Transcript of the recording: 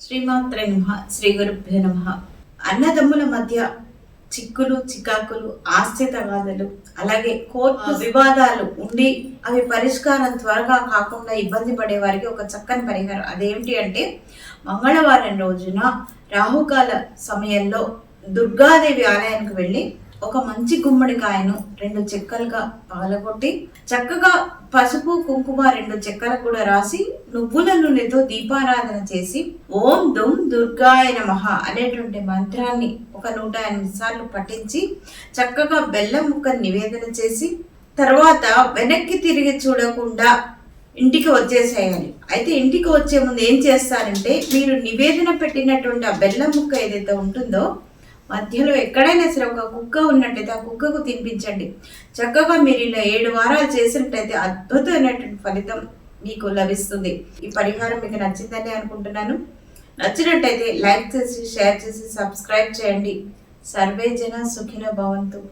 శ్రీమాత్ర నమ శ్రీ గురుభ్యో నమ. అన్నదమ్ముల మధ్య చిక్కులు చికాకులు ఆస్తి తగాదలు అలాగే కోర్టు వివాదాలు ఉండి అవి పరిష్కారం త్వరగా కాకుండా ఇబ్బంది పడే వారికి ఒక చక్కని పరిహారం. అదేమిటి అంటే మంగళవారం రోజున రాహుకాల సమయంలో దుర్గాదేవి ఆలయానికి వెళ్ళి ఒక మంచి గుమ్మడికాయను రెండు చెక్కలుగా పగలగొట్టి చక్కగా పసుపు కుంకుమ రెండు చెక్కలు కూడా రాసి నువ్వుల నూనెతో దీపారాధన చేసి ఓం దుమ్ దుర్గాయ నమః అనేటువంటి మంత్రాన్ని ఒక నూట ఎనిమిది సార్లు పఠించి చక్కగా బెల్లం ముక్క నివేదన చేసి తర్వాత వెనక్కి తిరిగి చూడకుండా ఇంటికి వచ్చేసేయాలి. అయితే ఇంటికి వచ్చే ముందు ఏం చేస్తారంటే మీరు నివేదన పెట్టినటువంటి ఆ బెల్లం ముక్క ఏదైతే ఉంటుందో మధ్యలో ఎక్కడైనా సరే ఒక కుక్క ఉన్నట్టయితే ఆ కుక్కకు తినిపించండి. చక్కగా మీరు ఇలా ఏడు వారాలు చేసినట్టయితే అద్భుతమైనటువంటి ఫలితం మీకు లభిస్తుంది. ఈ పరిహారం మీకు నచ్చిందని అనుకుంటున్నాను. నచ్చినట్టయితే లైక్ చేసి షేర్ చేసి సబ్స్క్రైబ్ చేయండి. సర్వే జన సుఖిన భవంతు.